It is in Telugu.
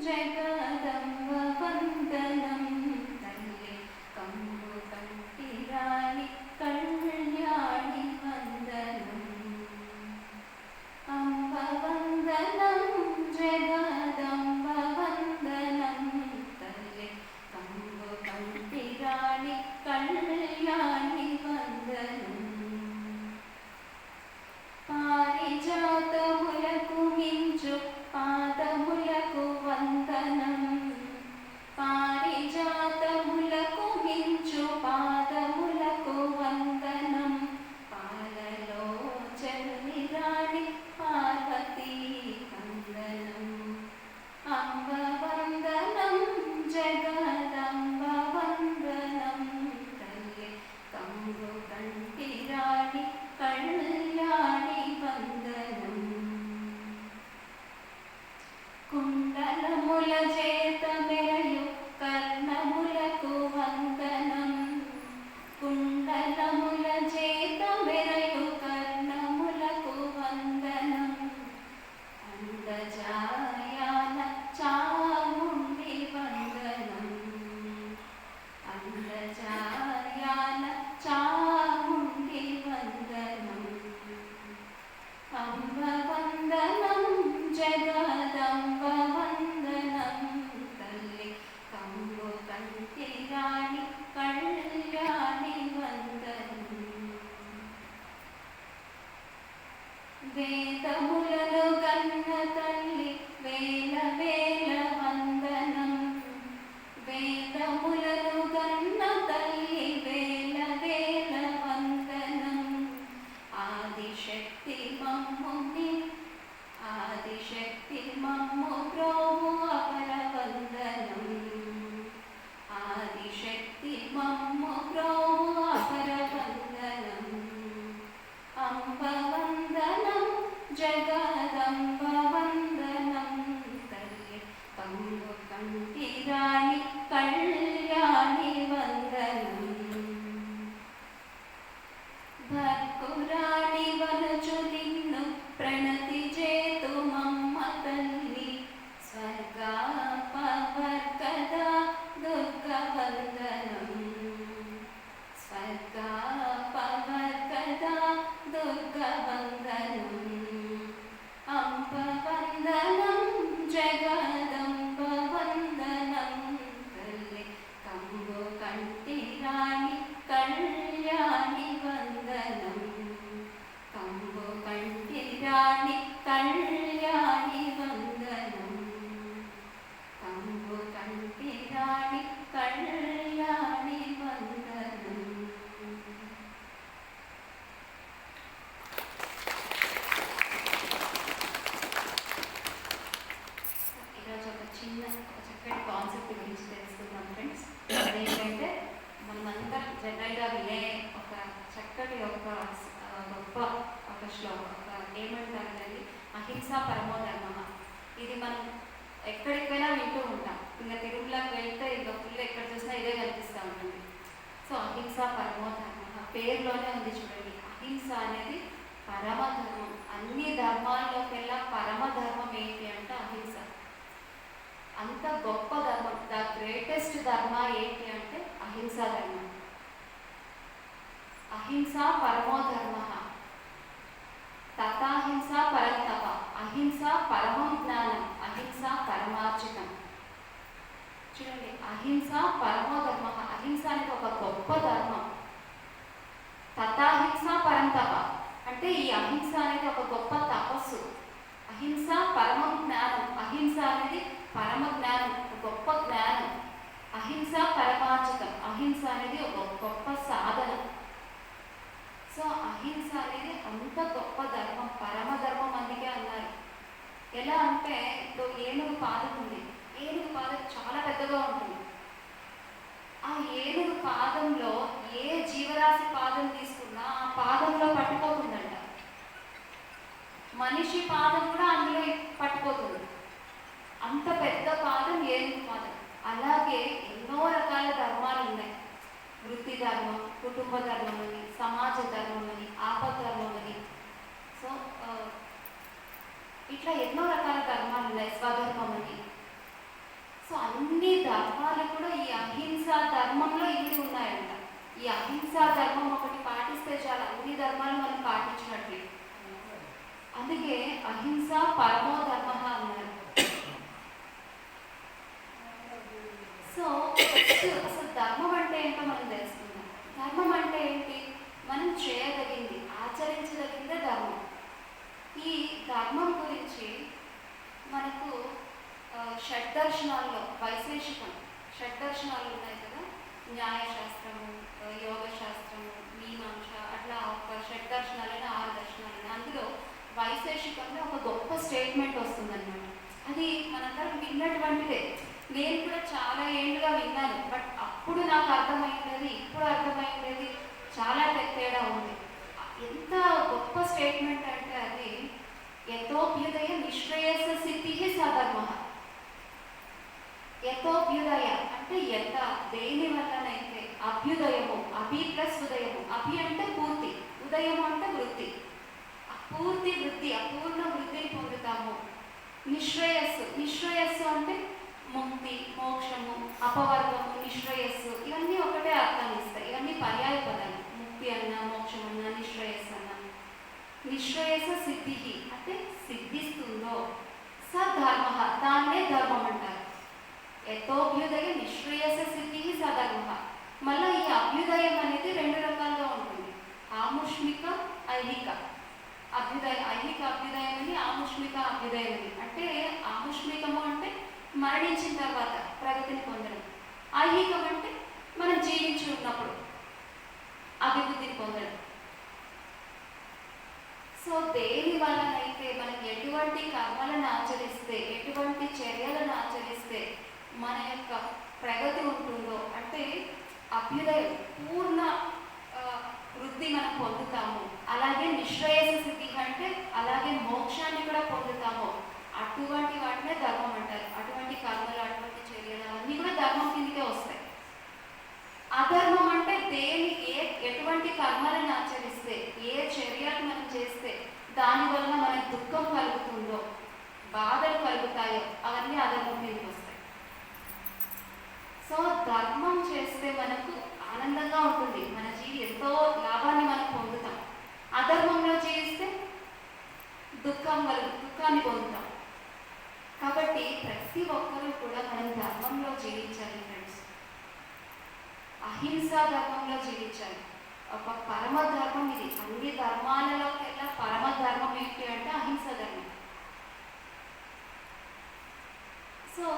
这个。पापकदा दुःखभन्द చిన్న ఒక చక్కటి కాన్సెప్ట్ గురించి తెలుసుకుందాం ఫ్రెండ్స్ అదేంటంటే మనమంతా జనరల్గా వినే ఒక చక్కటి ఒక గొప్ప ఒక శ్లోకం ఒక ఏమంటారు అది అహింసా పరమో ఇది మనం ఎక్కడికి పోయినా వింటూ ఉంటాం ఇంకా తిరుమలకి వెళ్తే ఇంకా ఫుల్ ఎక్కడ చూసినా ఇదే కనిపిస్తూ ఉంటుంది సో అహింస పరమో పేరులోనే ఉంది చూడండి. అహింస అనేది పరమ ధర్మం అన్ని ధర్మాల్లోకెల్లా పరమ ధర్మం ఏంటి అంటే అహింస అంత గొప్ప ధర్మం ద గ్రేటెస్ట్ ధర్మ ఏంటి అంటే అహింసా ధర్మం. అహింస పరమో ధర్మ. తథాహింస పరంతప. అహింస పరమం జ్ఞానం. అహింస పరమార్జితం. చూడండి అహింస పరమో ధర్మ. అహింస అనేది ఒక గొప్ప ధర్మం. తథాహింస పరంతప. అంటే ఈ అహింస అనేది ఒక గొప్ప తపస్సు. అహింస పరమం జ్ఞానం. అహింస అనేది పరమ జ్ఞానం గొప్ప జ్ఞానం. అహింస పరమార్జితం. అహింస అనేది ఒక గొప్ప సాధన. సో అహింస అనేది అంత గొప్ప ధర్మం పరమ ధర్మం అందుకే అన్నారు. ఎలా అంటే ఇప్పుడు ఏనుగు పాదం ఉంది ఏనుగు పాదం చాలా పెద్దగా ఉంటుంది ఆ ఏనుగు పాదంలో ఏ జీవరాశి పాదం తీసుకున్నా ఆ పాదంలో పట్టుకోతుందంట మనిషి పాదం కూడా అందులో పట్టుకోతుంది అంత పెద్ద పాదం ఏనుగు పాదం అలాగే ఎన్నో రకాల ధర్మాలు ఉన్నాయి వృత్తి ధర్మం కుటుంబ ధర్మం అని సమాజ ధర్మం అని ఆపద ధర్మం అని సో uh, ఇట్లా ఎన్నో రకాల ధర్మాలు ఉన్నాయి స్వధర్మం అని సో అన్ని ధర్మాలు కూడా ఈ అహింసా ధర్మంలో ఇవి ఉన్నాయంట. ఈ అహింసా ధర్మం ఒకటి పాటిస్తే చాలా అన్ని ధర్మాలు మనం పాటించినట్లే. అందుకే అహింస పరమో ధర్మ అన్నారు. సో ఫస్ట్ అసలు ధర్మం అంటే ఏంటో మనం తెలుసుకుందాం ధర్మం అంటే ఏంటి? మనం చేయదగింది ఆచరించగలిగిందే ధర్మం. ఈ ధర్మం గురించి మనకు షడ్దర్శనాల్లో వైశేషికం షడ్దర్శనాలు ఉన్నాయి కదా? న్యాయశాస్త్రము యోగశాస్త్రము యోగ మీమాంస అట్లా ఒక షడ్దర్శనాలైన ఆరు దర్శనాలైన అందులో వైశేషికంలో ఒక గొప్ప స్టేట్మెంట్ వస్తుందన్నమాట. అది మనందరం విన్నటువంటిదే. నేను కూడా చాలా ఏళ్ళుగా విన్నాను బట్ అప్పుడు నాకు అర్థమైంది ఇప్పుడు అర్థమైంది. చాలా తేడా ఉంది. ఎంత గొప్ప స్టేట్మెంట్ అంటే అది యథోభ్యుదయ నిశ్రేయస సిద్ధి సధర్మ. యథోభ్యుదయ అంటే ఎంత? దేని వల్లనైతే? అభ్యుదయము అభి ప్లస్ ఉదయము అభి అంటే పూర్తి ఉదయము అంటే వృత్తి. పూర్తి వృత్తి అపూర్ణ వృత్తిని పొందుతాము. నిశ్రేయస్సు నిశ్రేయస్సు అంటే ముక్తి మోక్షము అపవర్గము. నిశ్రేయస్సు. ఇవన్నీ ఒకటే అర్థాన్ని ఇస్తాయి. ఇవన్నీ పర్యాయ పదాలు ముక్తి అన్న మోక్షం అన్న నిశ్రేయస్సు అన్న. నిశ్రేయస సిద్ధి. అంటే సిద్ధిస్తుందో. సధర్మ. దాన్నే ధర్మం అంటారు. యథోభ్యుదయ నిశ్రేయస సిద్ధి సధర్మ. మళ్ళీ ఈ అభ్యుదయం అనేది రెండు రకాలుగా ఉంటుంది. ఆముష్మిక ఐహిక. అభ్యుదయ ఐహిక అభ్యుదయం అని ఆముష్మిక అభ్యుదయం అని. అంటే ఆముష్మికము అంటే మరణించిన తర్వాత ప్రగతిని పొందడం. ఐహికం అంటే మనం జీవించి ఉన్నప్పుడు అభివృద్ధిని పొందడం. సో దేని వలనైతే మనం ఎటువంటి కర్మలను ఆచరిస్తే ఎటువంటి చర్యలను ఆచరిస్తే మన యొక్క ప్రగతి ఉంటుందో అంటే అభ్యుదయం పూర్ణ వృద్ధి మనం పొందుతాము. అలాగే నిశ్రేయస స్థితి అంటే అలాగే మోక్షాన్ని కూడా పొందుతాము. అటువంటి వాటినే ధర్మం అంటారు. అటువంటి కర్మలు అటువంటి చర్యలు అవన్నీ కూడా ధర్మం కిందకే వస్తాయి అధర్మం అంటే దేని ఏ ఎటువంటి కర్మలను ఆచరిస్తే ఏ చర్యలు మనం చేస్తే దాని వలన మనకు దుఃఖం కలుగుతుందో బాధలు కలుగుతాయో అవన్నీ అధర్మం కిందకి వస్తాయి. సో ధర్మం చేస్తే మనకు ఆనందంగా ఉంటుంది. మన జీవి ఎంతో లాభాన్ని మనం పొందుతాం. అధర్మంలో జీవిస్తే దుఃఖం కలుగు దుఃఖాన్ని పొందుతాం. కాబట్టి ప్రతి ఒక్కరూ కూడా మనం ధర్మంలో జీవించాలి ఫ్రెండ్స్ అహింసా ధర్మంలో జీవించాలి. ఒక పరమ ధర్మం ఇది. అన్ని ధర్మాలలోకెల్లా పరమ ధర్మం ఏంటి అంటే అహింస ధర్మం. సో